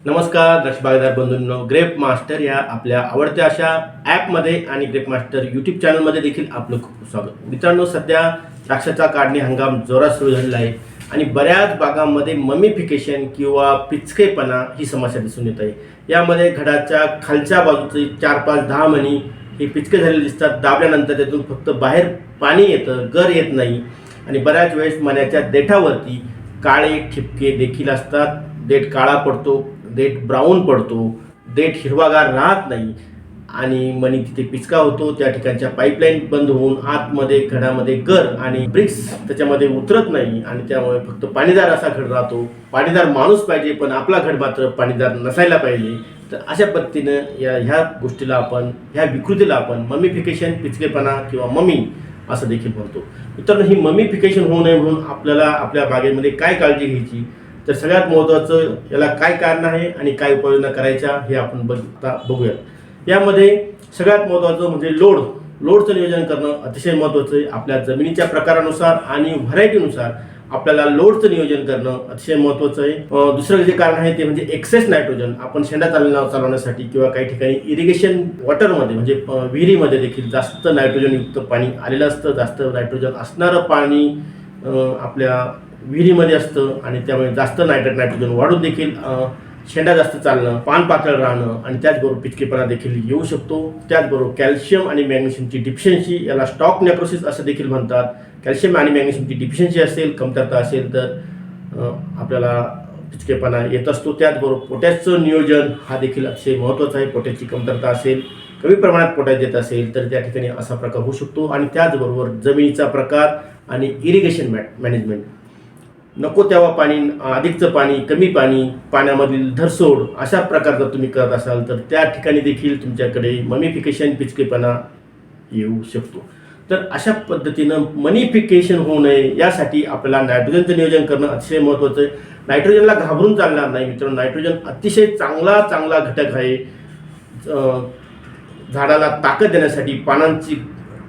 नमस्कार दर्शक बागदार बंधूंनो. Grep master या आपल्या आवडत्या अशा ॲपमध्ये आणि ग्रेप मास्टर यूट्यूब चॅनलमध्ये देखील आपलं खूप खूप स्वागत. मित्रांनो सध्या द्राक्षाचा काढणी हंगाम जोरात सुरू झालेला आहे आणि बऱ्याच बागांमध्ये ममिफिकेशन किंवा पिचकेपणा ही समस्या दिसून येत आहे. यामध्ये घडाच्या खालच्या बाजूचे चार पाच दहा मणी हे पिचके झालेले दिसतात. दाबल्यानंतर त्यातून फक्त बाहेर पाणी येतं गर येत नाही आणि बऱ्याच वेळेस मण्याच्या देठावरती काळे ठिपके देखील असतात. देठ काळा पडतो देठ ब्राऊन पडतो देठ हिरवागार राहत नाही. आणि मणी तिथे पिचका होतो त्या ठिकाणच्या पाईपलाईन बंद होऊन आतमध्ये घडामध्ये गर आणि ब्रिक्स त्याच्यामध्ये उतरत नाही. आणि त्यामुळे फक्त पाणीदार असा घड राहतो. पाणीदार माणूस पाहिजे पण आपला घड मात्र पाणीदार नसायला पाहिजे. तर अशा पद्धतीनं या ह्या गोष्टीला आपण ह्या विकृतीला आपण ममिफिकेशन पिचकेपणा किंवा ममी असं देखील म्हणतो. मित्रांनो ही ममिफिकेशन होऊ नये म्हणून आपल्याला आपल्या बागेमध्ये काय काळजी घ्यायची? तर सगळ्यात महत्त्वाचं याला काय कारण आहे आणि काय उपाययोजना करायच्या हे आपण बघता बघूयात यामध्ये सगळ्यात महत्त्वाचं म्हणजे लोड. लोडचं नियोजन करणं अतिशय महत्त्वाचं आहे. आपल्या जमिनीच्या प्रकारानुसार आणि व्हरायटीनुसार आपल्याला लोडचं नियोजन करणं अतिशय महत्त्वाचं आहे. दुसरं जे कारण आहे ते म्हणजे एक्सेस नायट्रोजन आपण शेंडा चालवण्या चालवण्यासाठी किंवा काही ठिकाणी इरिगेशन वॉटरमध्ये म्हणजे विहिरीमध्ये देखील जास्त नायट्रोजनयुक्त पाणी आलेलं असतं. जास्त नायट्रोजन असणारं पाणी आपल्या विहिरीमध्ये असतं आणि त्यामुळे जास्त नायट्रेट नायट्रोजन वाढून देखील शेंडा जास्त चालणं पान पातळ राहणं आणि त्याचबरोबर पिचकेपणा देखील येऊ शकतो. त्याचबरोबर कॅल्शियम आणि मॅग्नेशियमची डिफिशियन्सी याला स्टॉक नेक्रोसिस असं देखील म्हणतात. कॅल्शियम आणि मॅग्नेशियमची डिफिशियन्सी असेल कमतरता असेल तर आपल्याला पिचकेपणा येत असतो. त्याचबरोबर पोटॅशचं नियोजन हा देखील अतिशय महत्त्वाचा आहे. पोटॅशची कमतरता असेल कमी प्रमाणात पोटॅश देत असेल तर त्या ठिकाणी असा प्रकार होऊ शकतो. आणि त्याचबरोबर जमिनीचा प्रकार आणि इरिगेशन मॅ मॅनेजमेंट नको तेव्हा पाणी अधिकचं पाणी कमी पाणी पाण्यामधील धरसोड अशा प्रकार जर तुम्ही करत असाल तर त्या ठिकाणी देखील तुमच्याकडे ममिफिकेशन पिचकेपणा येऊ शकतो. तर अशा पद्धतीनं मनिफिकेशन होऊ नये यासाठी आपल्याला नायट्रोजनचं नियोजन करणं अतिशय महत्त्वाचं आहे. नायट्रोजनला घाबरून चालणार नाही मित्रांनो. नायट्रोजन अतिशय चांगला चांगला घटक आहे. झाडाला ताकद देण्यासाठी पानांची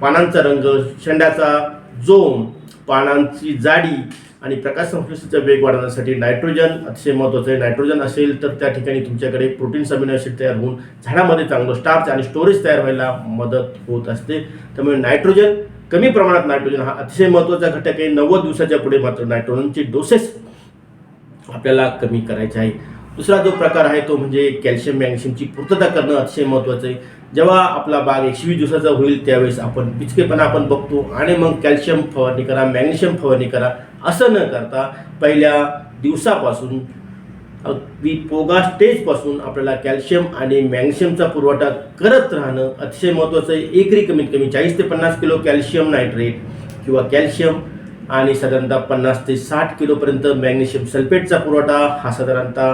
पानांचा रंग शेंड्याचा जोम पानांची जाडी आणि प्रकाश संश्लेषणाचा वेग वाढवण्यासाठी नायट्रोजन अतिशय महत्त्वाचं आहे. नायट्रोजन असेल तर त्या ठिकाणी तुमच्याकडे प्रोटीन अमिनो ॲसिड तयार होऊन झाडामध्ये चांगलं स्टार्च आणि स्टोरेज तयार व्हायला मदत होत असते. त्यामुळे नायट्रोजन कमी प्रमाणात नायट्रोजन हा अतिशय महत्त्वाचा घटक आहे. नव्वद दिवसाच्या पुढे मात्र नायट्रोजनचे डोसेस आपल्याला कमी करायचे आहे. दुसरा जो प्रकार आहे तो म्हणजे कॅल्शियम मॅग्नेशियमची पूर्तता करणं अतिशय महत्त्वाचं आहे. जेव्हा आपला बाग एकशे वीस दिवसाचा होईल त्यावेळेस आपण पिचकेपणा आपण बघतो आणि मग कॅल्शियम फवारणी करा मॅग्नेशियम फवारणी करा. असं न करता पहिल्या दिवसापासून अगदी पोगा स्टेजपासून आपल्याला कॅल्शियम आणि मॅग्नेशियमचा पुरवठा करत राहणं अतिशय महत्त्वाचं आहे. एकरी कमीत कमी चाळीस ते पन्नास किलो कॅल्शियम नायट्रेट किंवा कॅल्शियम आणि साधारणतः पन्नास ते साठ किलोपर्यंत मॅग्नेशियम सल्फेटचा पुरवठा हा साधारणतः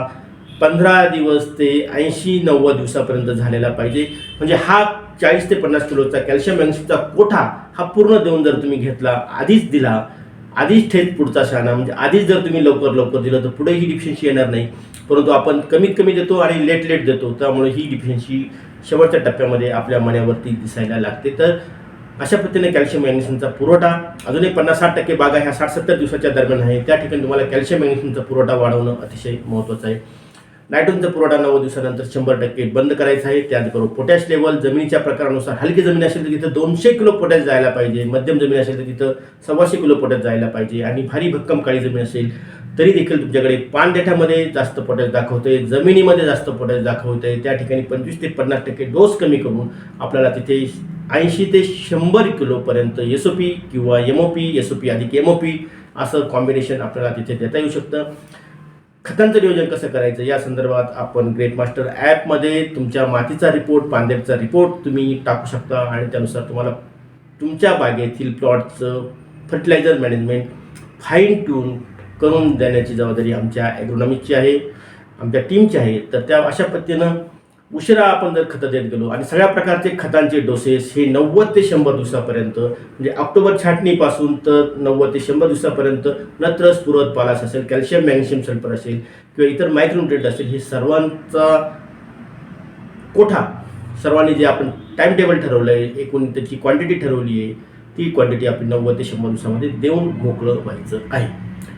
पंधरा दिवस ते ऐंशी नव्वद दिवसापर्यंत झालेला पाहिजे. म्हणजे हा चाळीस ते पन्नास किलोचा कॅल्शियम मॅग्नेशियमचा कोठा हा पूर्ण देऊन जर तुम्ही घेतला आधीच दिला आधीच ठेच पुढचा शहाणा म्हणजे आधीच जर तुम्ही लवकर लवकर दिलं तर पुढे ही डिफिशियन्सी येणार नाही. परंतु आपण कमीत कमी देतो आणि लेट लेट देतो. त्यामुळे ही डिफिशियन्सी शेवटच्या टप्प्यामध्ये आपल्या मण्यावरती दिसायला लागते. तर अशा पद्धतीने कॅल्शियम मॅग्नेशियमचा पुरवठा अजूनही पन्नास साठ टक्के बागा ह्या साठ सत्तर दिवसाच्या दरम्यान आहे. त्या ठिकाणी तुम्हाला कॅल्शियम मॅग्नेशियमचा पुरवठा वाढवणं अतिशय महत्त्वाचं आहे. नायट्रोजनचा पुरवठा नव्वद दिवसानंतर शंभर टक्के बंद करायचा आहे. त्याचबरोबर पोटॅश लेवल जमिनीच्या प्रकारानुसार हलकी जमीन असेल तर तिथं दोनशे किलो पोटॅश जायला पाहिजे. मध्यम जमीन असेल तर तिथं सव्वाशे किलो पोटॅश जायला पाहिजे आणि भारी भक्कम काळी जमीन असेल तरी देखील तुमच्याकडे पानदेठामध्ये जास्त पोटॅश दाखवते जमिनीमध्ये जास्त पोटॅश दाखवते त्या ठिकाणी पंचवीस ते पन्नास टक्के डोस कमी करून आपल्याला तिथे ऐंशी ते शंभर किलोपर्यंत एस ओ पी किंवा M O P S O P अधिक एम ओ पी असं कॉम्बिनेशन आपल्याला तिथे देता येऊ शकतं. खतांचं नियोजन कसं करायचं? या संदर्भात आपण ग्रेट मास्टर ॲपमध्ये तुमच्या मातीचा रिपोर्ट पांदेरचा रिपोर्ट तुम्ही टाकू शकता आणि त्यानुसार तुम्हाला तुमच्या बागेतील प्लॉटचं फर्टिलायझर मॅनेजमेंट फाईन ट्यून करून देण्याची जबाबदारी आमच्या ॲग्रोनॉमिकची आहे आमच्या टीमची आहे. तर त्या अशा पद्धतीनं उशिरा आपण जर खतं देत गेलो आणि सगळ्या प्रकारचे खतांचे डोसेस हे नव्वद ते शंभर दिवसापर्यंत म्हणजे ऑक्टोबर छाटणीपासून तर नव्वद ते शंभर दिवसापर्यंत नत्र स्फुरत पालास असेल कॅल्शियम मॅग्नेशियम सल्फर असेल किंवा इतर मायक्रोन्युट्रेट असेल हे सर्वांचा कोठा सर्वांनी जे आपण टाइम टेबल ठरवलं आहे एकूण त्याची क्वांटिटी ठरवली आहे ती क्वांटिटी आपण नव्वद ते शंभर दिवसामध्ये देऊन मोकळं व्हायचं आहे.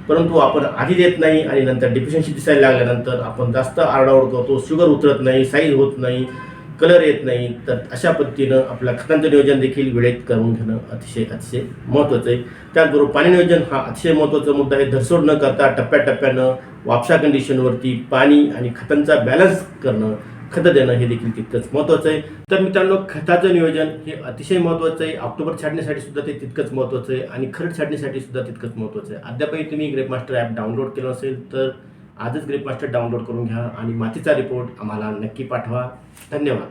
परंतु आपण आधी देत नाही आणि नंतर डिफिशन्सी दिसायला लागल्यानंतर आपण जास्त आरडाओरड करतो शुगर उतरत नाही साईज होत नाही कलर येत नाही तर अशा पद्धतीनं आपल्या खतांचं नियोजन देखील वेळेत करून घेणं अतिशय अतिशय महत्त्वाचं आहे. त्याचबरोबर पाणी नियोजन हा अतिशय महत्त्वाचा मुद्दा आहे. धरसोड न करता टप्प्याटप्प्यानं वापशा कंडिशनवरती पाणी आणि खतांचा बॅलन्स करणं खतं देणं हे देखील तितकंच महत्त्वाचं आहे. तर मित्रांनो खताचं नियोजन हे अतिशय महत्त्वाचं आहे. ऑक्टोबर छाडण्यासाठी सुद्धा ते तितकंच महत्त्वाचं आहे आणि खरड छाडण्यासाठी सुद्धा तितकंच महत्त्वाचं आहे. अद्यापही तुम्ही ग्रेप मास्टर ॲप डाउनलोड केलं असेल तर आजच ग्रेप मास्टर डाउनलोड करून घ्या आणि मातीचा रिपोर्ट आम्हाला नक्की पाठवा. धन्यवाद.